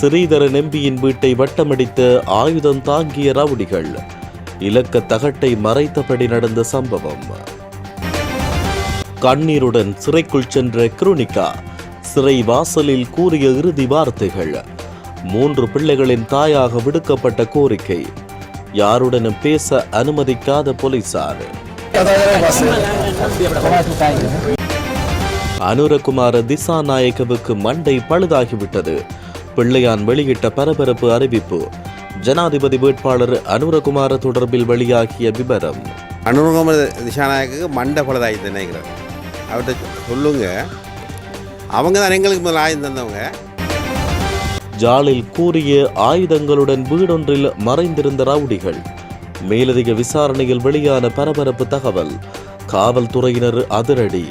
ஸ்ரீதரன் எம்பியின் வீட்டை வட்டமடித்த ஆயுதம் தாங்கிய ரவுடிகள். இலக்க தகட்டை மறைத்தபடி நடந்த சம்பவம். கண்ணீருடன் சிறைக்குள் சென்ற குருனிகா சிறை வாசலில் கூறிய இறுதி வார்த்தைகள். மூன்று பிள்ளைகளின் தாயாக விடுக்கப்பட்ட கோரிக்கை. யாருடனும் பேச அனுமதிக்காத போலீசார். அனுரகுமார திசாநாயகவுக்கு மண்டை பழுதாகிவிட்டது. பிள்ளையான் வெளியிட்ட பரபரப்பு அறிவிப்பு. ஜனாதிபதி வேட்பாளர் அனுரகுமார தொடர்பில் வெளியாகிய விவரம் அனுரகுமார திசாநாயக்கு மண்டை பழுதாகி நினைக்கிறேன். அவர்கிட்ட சொல்லுங்க. அவங்க தான் எங்களுக்கு முதல்ல ஆயுதம் தந்தவங்க. ஜாலில் கூறிய ஆயுதங்களுடன் வீடொன்றில் மறைந்திருந்த ரவுடிகள். மேலதிக விசாரணையில் வெளியான பரபரப்பு தகவல். காவல்துறையினர் அதிரடி.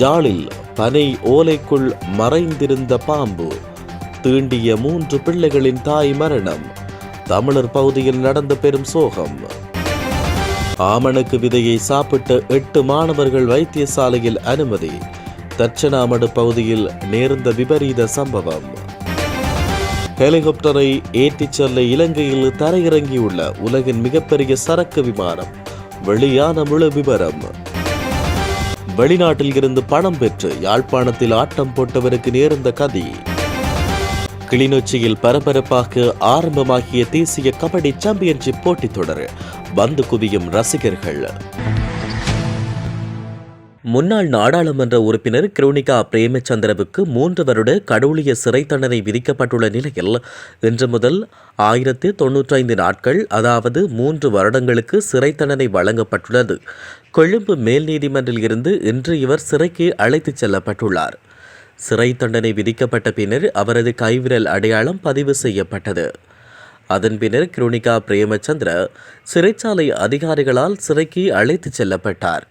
ஜாலில் பனை ஓலைக்குள் மறைந்திருந்த பாம்பு தீண்டிய மூன்று பிள்ளைகளின் தாய் மரணம் தமிழர் பகுதியில் நடந்த பெரும் சோகம். ஆமணக்கு விதையை சாப்பிட்ட எட்டு மாணவர்கள் வைத்தியசாலையில் அனுமதி தட்சணாமடு பகுதியில் நேர்ந்த விபரீத சம்பவம். ஹெலிகாப்டரை ஏற்றிச் செல்ல இலங்கையில் தரையிறங்கியுள்ள உலகின் மிகப்பெரிய சரக்கு விமானம் வெளியான முழு விவரம் வெளிநாட்டில் இருந்து பணம் பெற்று யாழ்ப்பாணத்தில் ஆட்டம் போட்டவருக்கு நேர்ந்த கதி. கிளிநொச்சியில் பரபரப்பாக ஆரம்பமாகிய தேசிய கபடி சாம்பியன்ஷிப் போட்டித் தொடர். வந்து குவியும் ரசிகர்கள். முன்னாள் நாடாளுமன்ற உறுப்பினர் கிருணிகா பிரேமச்சந்திரவுக்கு மூன்று வருட கடவுளிய சிறை தண்டனை விதிக்கப்பட்டுள்ள நிலையில் இன்று முதல் ஆயிரத்து தொன்னூற்றைந்து நாட்கள் அதாவது மூன்று வருடங்களுக்கு சிறை தண்டனை வழங்கப்பட்டுள்ளது. கொழும்பு மேல் நீதிமன்றில் இருந்து இன்று இவர் சிறைக்கு அழைத்துச் செல்லப்பட்டுள்ளார். சிறை தண்டனை விதிக்கப்பட்ட பின்னர் அவரது கைவிரல் அடையாளம் பதிவு செய்யப்பட்டது. அதன் பின்னர் கிருணிகா பிரேமச்சந்திர சிறைச்சாலை அதிகாரிகளால் சிறைக்கு அழைத்துச் செல்லப்பட்டார்.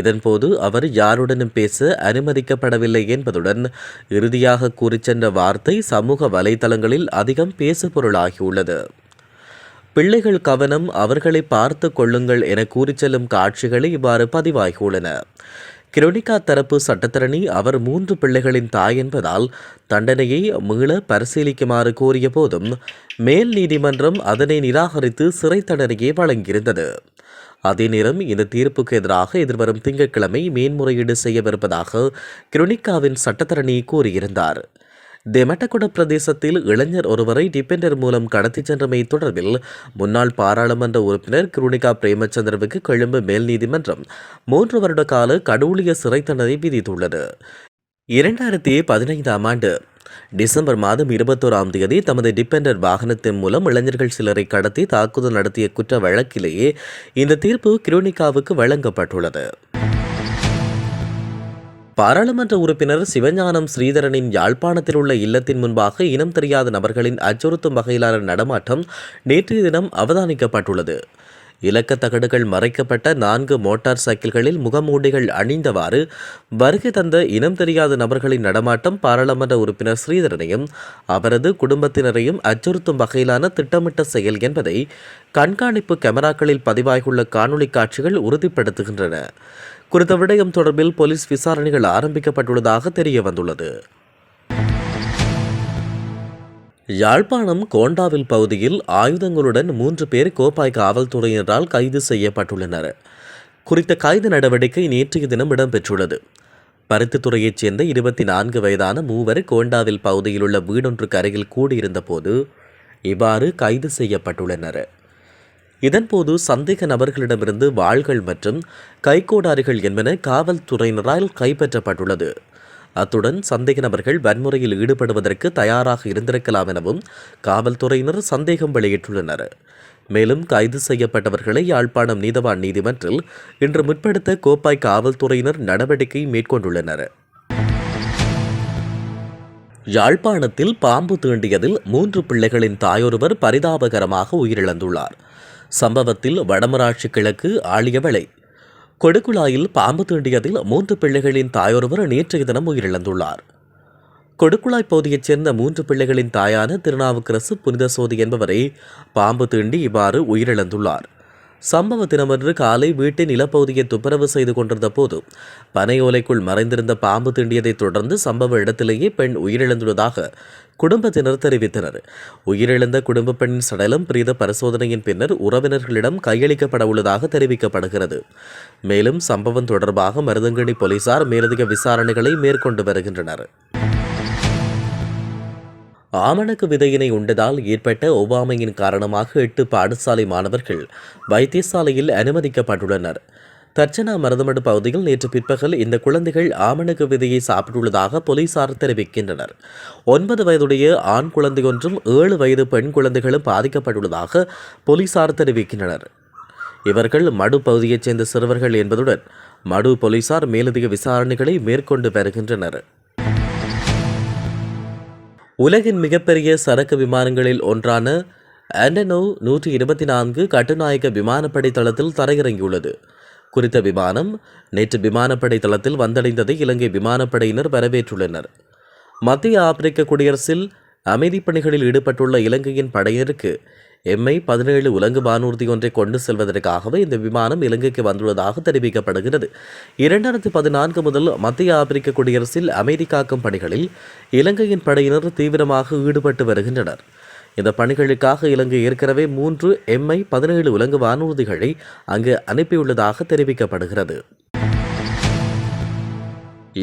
இதன்போது அவர் யாருடனும் பேச அனுமதிக்கப்படவில்லை என்பதுடன் இறுதியாக கூறிச் சென்ற வார்த்தை சமூக வலைதளங்களில் அதிகம் பேசுபொருளாகியுள்ளது. பிள்ளைகள் கவனம் அவர்களை பார்த்து கொள்ளுங்கள் என கூறி செல்லும் காட்சிகளை இவ்வாறு பதிவாகியுள்ளன. கிரோனிகா தரப்பு சட்டத்தரணி அவர் மூன்று பிள்ளைகளின் தாய் என்பதால் தண்டனையை மீள பரிசீலிக்குமாறு கோரிய போதும் மேல் நீதிமன்றம் அதனை நிராகரித்து சிறை தண்டனையை வழங்கியிருந்தது. அதே நேரம் இந்த தீர்ப்புக்கு எதிராக எதிர்வரும் திங்கட்கிழமை மேன்முறையீடு செய்யவிருப்பதாக கிருணிகாவின் சட்டத்தரணி கூறியிருந்தார். தெமட்டகுட பிரதேசத்தில் இளைஞர் ஒருவரை டிபெண்டர் மூலம் கடத்திச் சென்றமை தொடர்பில் முன்னாள் பாராளுமன்ற உறுப்பினர் கிருணிகா பிரேமச்சந்திரவுக்கு கொழும்பு மேல் நீதிமன்றம் மூன்று வருட கால கடூழிய சிறை தண்டனை விதித்துள்ளது. இரண்டாயிரத்தி பதினைந்தாம் ஆண்டு டிசம்பர் மாதம் இருபத்தோராம் தேதி தமது டிபெண்டர் வாகனத்தின் மூலம் இளைஞர்கள் சிலரை கடத்தி தாக்குதல் நடத்திய குற்ற வழக்கிலேயே இந்த தீர்ப்பு கிரோனிகாவுக்கு வழங்கப்பட்டுள்ளது. பாராளுமன்ற உறுப்பினர் சிவஞானம் ஸ்ரீதரனின் யாழ்ப்பாணத்தில் உள்ள இல்லத்தின் முன்பாக இனம் தெரியாத நபர்களின் அச்சுறுத்தும் வகையிலான நடமாட்டம் நேற்றைய தினம் அவதானிக்கப்பட்டுள்ளது. இலக்க தகடுகள் மறைக்கப்பட்ட நான்கு மோட்டார் சைக்கிள்களில் முகமூடிகள் அணிந்தவாறு வருகை தந்த இனம் தெரியாத நபர்களின் நடமாட்டம் பாராளுமன்ற உறுப்பினர் ஸ்ரீதரனையும் அவரது குடும்பத்தினரையும் அச்சுறுத்தும் வகையிலான திட்டமிட்ட செயல் என்பதை கண்காணிப்பு கேமராக்களில் பதிவாகியுள்ள காணொளி காட்சிகள் உறுதிப்படுத்துகின்றன. குறித்த விடயம் தொடர்பில் போலீஸ் விசாரணைகள் ஆரம்பிக்கப்பட்டுள்ளதாக தெரிய வந்துள்ளது யாழ்ப்பாணம் கோண்டாவில் பகுதியில் ஆயுதங்களுடன் மூன்று பேர் கோப்பாய் காவல்துறையினரால் கைது செய்யப்பட்டுள்ளனர். குறித்த கைது நடவடிக்கை நேற்றைய தினம் இடம்பெற்றுள்ளது. பருத்தித்துறையைச் சேர்ந்த இருபத்தி நான்கு வயதான மூவர் கோண்டாவில் பகுதியில் உள்ள வீடொன்றுக்கு அருகில் கூடியிருந்த போது இவ்வாறு கைது செய்யப்பட்டுள்ளனர். இதன்போது சந்தேக நபர்களிடமிருந்து வாள்கள் மற்றும் கைகோடாரிகள் என்பன காவல்துறையினரால் கைப்பற்றப்பட்டுள்ளது. அத்துடன் சந்தேக நபர்கள் வன்முறையில் ஈடுபடுவதற்கு தயாராக இருந்திருக்கலாம் எனவும் காவல்துறையினர் சந்தேகம் வெளியிட்டுள்ளனர். மேலும் கைது செய்யப்பட்டவர்களை யாழ்ப்பாணம் நீதவான் நீதிமன்றில் இன்று முற்படுத்த கோப்பாய் காவல்துறையினர் நடவடிக்கை மேற்கொண்டுள்ளனர். யாழ்ப்பாணத்தில் பாம்பு தீண்டியதில் மூன்று பிள்ளைகளின் தாயொருவர் பரிதாபகரமாக உயிரிழந்துள்ளார். சம்பவத்தில் வடமராட்சி கிழக்கு ஆழியவளை கொடுக்குழாயில் பாம்பு தீண்டியதில் மூன்று பிள்ளைகளின் தாயொருவர் நேற்றைய தினம் உயிரிழந்துள்ளார். கொடுக்குழாய் பகுதியைச் சேர்ந்த மூன்று பிள்ளைகளின் தாயான திருநாவுக்கரசு புனித சோதி என்பவரை பாம்பு தீண்டி இவ்வாறு உயிரிழந்துள்ளார். சம்பவ தினமன்று காலை வீட்டின் நிலப்பகுதியை துப்புரவு செய்து கொண்டிருந்த போது பனையோலைக்குள் மறைந்திருந்த பாம்பு திண்டியதைத் தொடர்ந்து சம்பவ இடத்திலேயே பெண் உயிரிழந்துள்ளதாக குடும்பத்தினர் தெரிவித்தனர். உயிரிழந்த குடும்ப பெண்ணின் சடலம் பிரீத பரிசோதனையின் பின்னர் உறவினர்களிடம் கையளிக்கப்பட உள்ளதாக தெரிவிக்கப்படுகிறது. மேலும் சம்பவம் தொடர்பாக மருதங்கணி போலீசார் மேலதிக விசாரணைகளை மேற்கொண்டு வருகின்றனர். ஆமணக்கு விதையினை உண்டதால் ஏற்பட்ட ஒவ்வாமையின் காரணமாக எட்டு பாடசாலை மாணவர்கள் வைத்தியசாலையில் அனுமதிக்கப்பட்டுள்ளனர். தர்ச்சனா மருதமடு பகுதியில் நேற்று பிற்பகல் இந்த குழந்தைகள் ஆமணக்கு விதையை சாப்பிட்டுள்ளதாக போலீசார் தெரிவிக்கின்றனர். ஒன்பது வயதுடைய ஆண் குழந்தையொன்றும் ஏழு வயது பெண் குழந்தைகளும் பாதிக்கப்பட்டுள்ளதாக போலீசார் தெரிவிக்கின்றனர். இவர்கள் மடு பகுதியைச் சேர்ந்த சிறுவர்கள் என்பதுடன் மடு போலீசார் மேலதிக விசாரணைகளை மேற்கொண்டு வருகின்றனர். உலகின் மிகப்பெரிய சரக்கு விமானங்களில் ஒன்றான அண்டனோ நூற்றி இருபத்தி நான்கு கட்டுநாயக்க விமானப்படை தளத்தில் தரையிறங்கியுள்ளது. குறித்த விமானம் நேற்று விமானப்படை தளத்தில் வந்தடைந்ததை இலங்கை விமானப்படையினர் வரவேற்றுள்ளனர். மத்திய ஆப்பிரிக்க குடியரசில் அமைதிப் பணிகளில் ஈடுபட்டுள்ள இலங்கையின் படையினருக்கு எம்ஐ பதினேழு உலங்கு வானூர்தி ஒன்றை கொண்டு செல்வதற்காகவே இந்த விமானம் இலங்கைக்கு வந்துள்ளதாக தெரிவிக்கப்படுகிறது. இரண்டாயிரத்தி பதினான்கு முதல் மத்திய ஆப்பிரிக்க குடியரசில் அமெரிக்காக்கும் பணிகளில் இலங்கையின் படையினர் தீவிரமாக ஈடுபட்டு வருகின்றனர். இந்த பணிகளுக்காக இலங்கை ஏற்கனவே மூன்று எம்ஐ பதினேழு உலங்கு வானூர்திகளை அங்கு அனுப்பியுள்ளதாக தெரிவிக்கப்படுகிறது.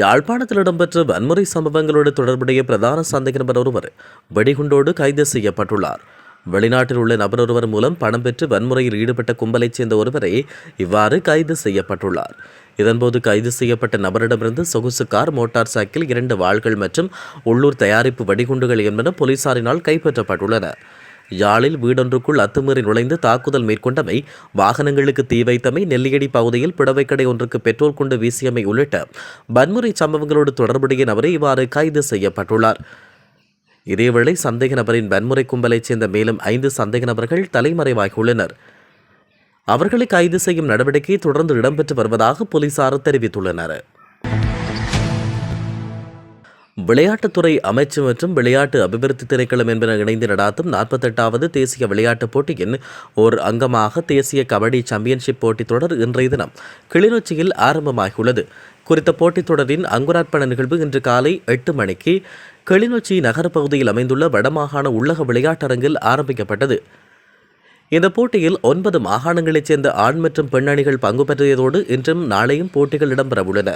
யாழ்ப்பாணத்தில் இடம்பெற்ற வன்முறை சம்பவங்களோடு தொடர்புடைய பிரதான சந்தேக நபர் ஒருவர் வெடிகுண்டோடு கைது செய்யப்பட்டுள்ளார். வெளிநாட்டில் உள்ள நபர் ஒருவர் மூலம் பணம் பெற்று வன்முறையில் ஈடுபட்ட கும்பலைச் சேர்ந்த ஒருவரே இவ்வாறு கைது செய்யப்பட்டுள்ளார். இதன்போது கைது செய்யப்பட்ட நபரிடமிருந்து சொகுசு கார் மோட்டார் சைக்கிள் இரண்டு வாள்கள் மற்றும் உள்ளூர் தயாரிப்பு வெடிகுண்டுகள் என்பன போலீசாரினால் கைப்பற்றப்பட்டுள்ளன. யாழில் வீடொன்றுக்குள் அத்துமீறி நுழைந்து தாக்குதல் மேற்கொண்டமை வாகனங்களுக்கு தீ வைத்தமை நெல்லியடி பகுதியில் புடவைக்கடை ஒன்றுக்கு பெட்ரோல் கொண்டு வீசியமை உள்ளிட்ட வன்முறை சம்பவங்களோடு தொடர்புடைய நபரை இவ்வாறு கைது செய்யப்பட்டுள்ளார். இதேவேளை சந்தேக நபரின் வன்முறை கும்பலைச் சேர்ந்த மேலும் ஐந்து சந்தேக நபர்கள் தலைமறைவாகியுள்ளனர். அவர்களை கைது செய்யும் நடவடிக்கை தொடர்ந்து இடம்பெற்று வருவதாக போலீசார் தெரிவித்துள்ளனர். விளையாட்டுத்துறை அமைச்சு மற்றும் விளையாட்டு அபிவிருத்தி திணைக்களம் என்பன இணைந்து நடாத்தும் நாற்பத்தெட்டாவது தேசிய விளையாட்டுப் போட்டியின் ஓர் அங்கமாக தேசிய கபடி சாம்பியன்ஷிப் போட்டித் தொடர் இன்றைய தினம் கிளிநொச்சியில் ஆரம்பமாகியுள்ளது. குறித்த போட்டித் தொடரின் அங்குரார்ப்பண நிகழ்வு இன்று காலை எட்டு மணிக்கு கிளிநொச்சி நகரப்பகுதியில் அமைந்துள்ள வடமாகாண உள்ளக விளையாட்டரங்கில் ஆரம்பிக்கப்பட்டது. இந்த போட்டியில் ஒன்பது மாகாணங்களைச் சேர்ந்த ஆண் மற்றும் பெண் அணிகள் பங்கு பெற்றியதோடு இன்றும் நாளையும் போட்டிகள் இடம்பெறவுள்ளன.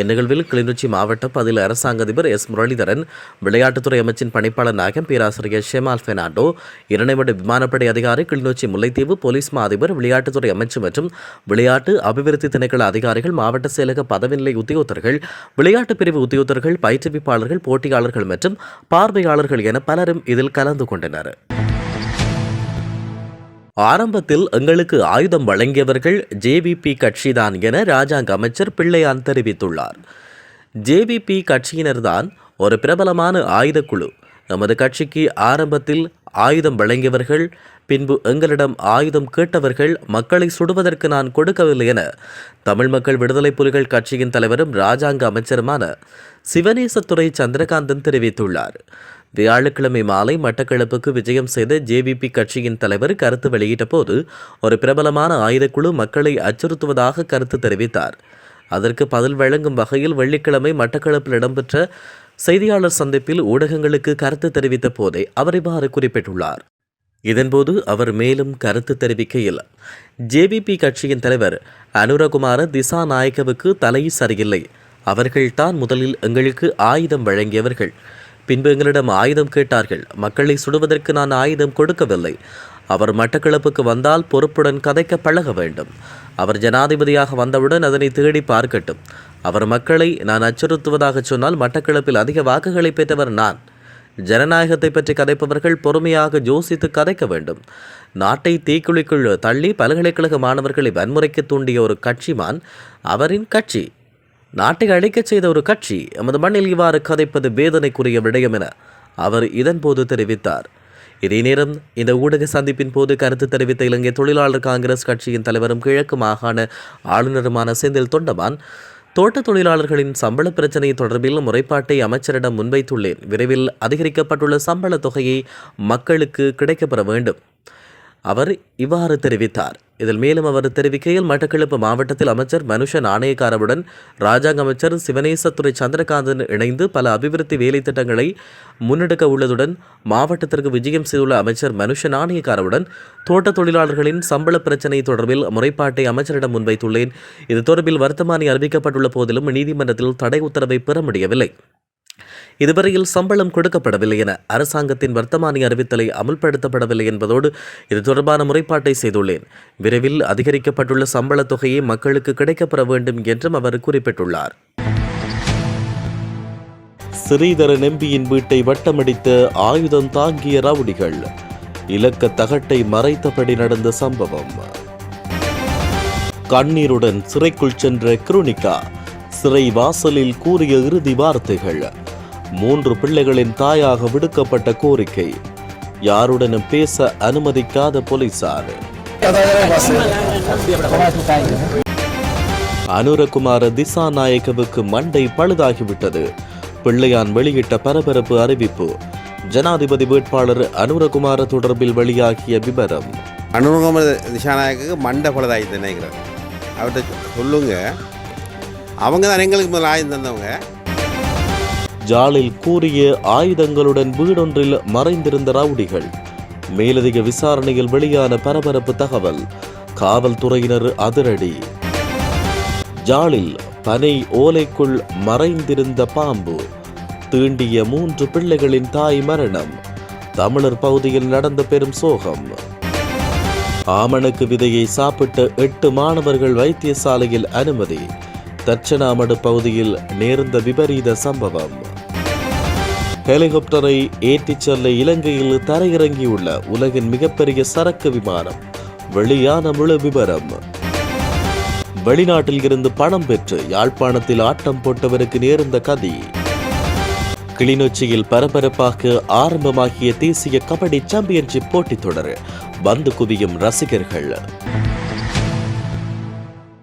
இந்நிகழ்வில் கிளிநொச்சி மாவட்ட பதில் அரசாங்க அதிபர் எஸ் முரளிதரன் விளையாட்டுத்துறை அமைச்சின் பணிப்பாளர் நாயகம் பேராசிரியர் ஷெமால் பெர்னாண்டோ இரணைமடு விமானப்படை அதிகாரி கிளிநொச்சி முல்லைத்தீவு போலீஸ் மா அதிபர் விளையாட்டுத்துறை அமைச்சு மற்றும் விளையாட்டு அபிவிருத்தி திணைக்கள அதிகாரிகள் மாவட்ட செயலக பதவிநிலை உத்தியோகத்தர்கள் விளையாட்டு பிரிவு உத்தியோகத்தர்கள் பயிற்றுவிப்பாளர்கள் போட்டியாளர்கள் மற்றும் பார்வையாளர்கள் என பலரும் இதில் கலந்து கொண்டனர். ஆரம்பத்தில் எங்களுக்கு ஆயுதம் வழங்கியவர்கள் ஜேவிபி கட்சிதான் என ராஜாங்க அமைச்சர் பிள்ளையான் தெரிவித்துள்ளார். ஜேவிபி கட்சியினர்தான் ஒரு பிரபலமான ஆயுதக்குழு. நமது கட்சிக்கு ஆரம்பத்தில் ஆயுதம் வழங்கியவர்கள் பின்பு எங்களிடம் ஆயுதம் கேட்டவர்கள் மக்களை சுடுவதற்கு நான் கொடுக்கவில்லை என தமிழ் மக்கள் விடுதலை புலிகள் கட்சியின் தலைவரும் ராஜாங்க அமைச்சருமான சிவநேசத்துறை சந்திரகாந்தன் தெரிவித்துள்ளார். வியாழக்கிழமை மாலை மட்டக்களப்புக்கு விஜயம் செய்த ஜேவிபி கட்சியின் தலைவர் கருத்து வெளியிட்ட போது ஒரு பிரபலமான ஆயுதக்குழு மக்களை அச்சுறுத்துவதாக கருத்து தெரிவித்தார். அதற்கு பதில் வழங்கும் வகையில் வெள்ளிக்கிழமை மட்டக்களப்பில் இடம்பெற்ற செய்தியாளர் சந்திப்பில் ஊடகங்களுக்கு கருத்து தெரிவித்த போதே அவர் இவ்வாறு குறிப்பிட்டுள்ளார். இதன்போது அவர் மேலும் கருத்து தெரிவிக்கையில் ஜேவிபி கட்சியின் தலைவர் அனுரகுமார திசாநாயக்கவுக்கு தலை சரியில்லை. அவர்கள்தான் முதலில் எங்களுக்கு ஆயுதம் வழங்கியவர்கள். பின்பு எங்களிடம் ஆயுதம் கேட்டார்கள். மக்களை சுடுவதற்கு நான் ஆயுதம் கொடுக்கவில்லை. அவர் மட்டக்களப்புக்கு வந்தால் பொறுப்புடன் கதைக்க பழக வேண்டும். அவர் ஜனாதிபதியாக வந்தவுடன் அதனை தேடி பார்க்கட்டும். அவர் மக்களை நான் அச்சுறுத்துவதாக சொன்னால் மட்டக்களப்பில் அதிக வாக்குகளை பெற்றவர் நான். ஜனநாயகத்தை பற்றி கதைப்பவர்கள் பொறுமையாக யோசித்து கதைக்க வேண்டும். நாட்டை தீக்குழிக்குள் தள்ளி பல்கலைக்கழக மாணவர்களை வன்முறைக்கு தூண்டிய ஒரு கட்சிமான் அவரின் கட்சி. நாட்டை அழிக்கச் செய்த ஒரு கட்சி எமது மண்ணில் இவ்வாறு கதைப்பது வேதனைக்குரிய விடயம் என அவர் இதன்போது தெரிவித்தார். இதே நேரம் இந்த ஊடக சந்திப்பின் போது கருத்து தெரிவித்த இலங்கை தொழிலாளர் காங்கிரஸ் கட்சியின் தலைவரும் கிழக்கு மாகாண ஆளுநருமான செந்தில் தொண்டமான் தோட்ட தொழிலாளர்களின் சம்பள பிரச்சினை தொடர்பில் முறைப்பாட்டை அமைச்சரிடம் முன்வைத்துள்ளேன். விரைவில் அதிகரிக்கப்பட்டுள்ள சம்பள தொகையை மக்களுக்கு கிடைக்கப்பெற வேண்டும். அவர் இவ்வாறு தெரிவித்தார். இதில் மேலும் அவர் தெரிவிக்கையில் மட்டக்களப்பு மாவட்டத்தில் அமைச்சர் மனுஷ நாணயக்காரவுடன் ராஜாங்க அமைச்சர் சிவனேசத்துறை சந்திரகாந்தன் இணைந்து பல அபிவிருத்தி வேலை திட்டங்களை முன்னெடுக்க உள்ளதுடன் மாவட்டத்திற்கு விஜயம் செய்துள்ள அமைச்சர் மனுஷ நாணயக்காரவுடன் தோட்ட தொழிலாளர்களின் சம்பள பிரச்சினை தொடர்பில் முறைப்பாட்டை அமைச்சரிடம் முன்வைத்துள்ளேன். இது தொடர்பில் வர்த்தமானி அறிவிக்கப்பட்டுள்ள போதிலும் நீதிமன்றத்தில் தடை உத்தரவை பெற முடியவில்லை. இதுவரையில் சம்பளம் கொடுக்கப்படவில்லை என அரசாங்கத்தின் வர்த்தமானி அறிவித்தலை அமுல்படுத்தப்படவில்லை என்பதோடு இது தொடர்பான முறைப்பாட்டை செய்துள்ளேன். விரைவில் அதிகரிக்கப்பட்டுள்ள சம்பளத் தொகையை மக்களுக்கு கிடைக்கப்பெற வேண்டும் என்றும் அவர் குறிப்பிட்டுள்ளார். ஸ்ரீதரன் எம்பியின் வீட்டை வட்டமடித்த ஆயுதம் தாங்கிய ரவுடிகள். இலக்க தகட்டை மறைத்தபடி நடந்த சம்பவம். கண்ணீருடன் சிறைக்குள் சென்ற குருனிகா சிறை வாசலில் கூறிய இறுதி வார்த்தைகள். மூன்று பிள்ளைகளின் தாயாக விடுக்கப்பட்ட கோரிக்கை. யாருடனும் பேச அனுமதிக்காத போலீசார். அனுரகுமார திசாநாயக்கவுக்கு மண்டை பழுதாகிவிட்டது. பிள்ளையான் வெளியிட்ட பரபரப்பு அறிவிப்பு. ஜனாதிபதி வேட்பாளர் அனுரகுமார தொடர்பில் வெளியாகிய விவரம் அனுரகுமார திசாநாயக்கு மண்டை பழுதாகி நினைக்கிறேன். அவர்கிட்ட சொல்லுங்க. அவங்க தான் எங்களுக்கு முதல் ஆயுதம் தந்தவங்க. ஜாலில் கூறிய ஆயுதங்களுடன் வீடொன்றில் மறைந்திருந்த ரவுடிகள். மேலதிக விசாரணையில் வெளியான பரபரப்பு தகவல் காவல்துறையினர் அதிரடி. ஜாலில் பனை ஓலைக்குள் மறைந்திருந்த பாம்பு தீண்டிய மூன்று பிள்ளைகளின் தாய் மரணம் தமிழர் பகுதியில் நடந்த பெரும் சோகம். ஆமணக்கு விதையை சாப்பிட்ட எட்டு மாணவர்கள் வைத்தியசாலையில் அனுமதி தட்சணாமடு பகுதியில் நேர்ந்த விபரீத சம்பவம். ஹெலிகாப்டரை ஏற்றிச் செல்ல இலங்கையில் தரையிறங்கியுள்ள உலகின் மிகப்பெரிய சரக்கு விமானம் வெளியான முழு விவரம் வெளிநாட்டில் இருந்து பணம் பெற்று யாழ்ப்பாணத்தில் ஆட்டம் போட்டவருக்கு நேர்ந்த கதி. கிளிநொச்சியில் பரபரப்பாக ஆரம்பமாகிய தேசிய கபடி சாம்பியன்ஷிப் போட்டித் தொடர் வந்து குவியும் ரசிகர்கள்.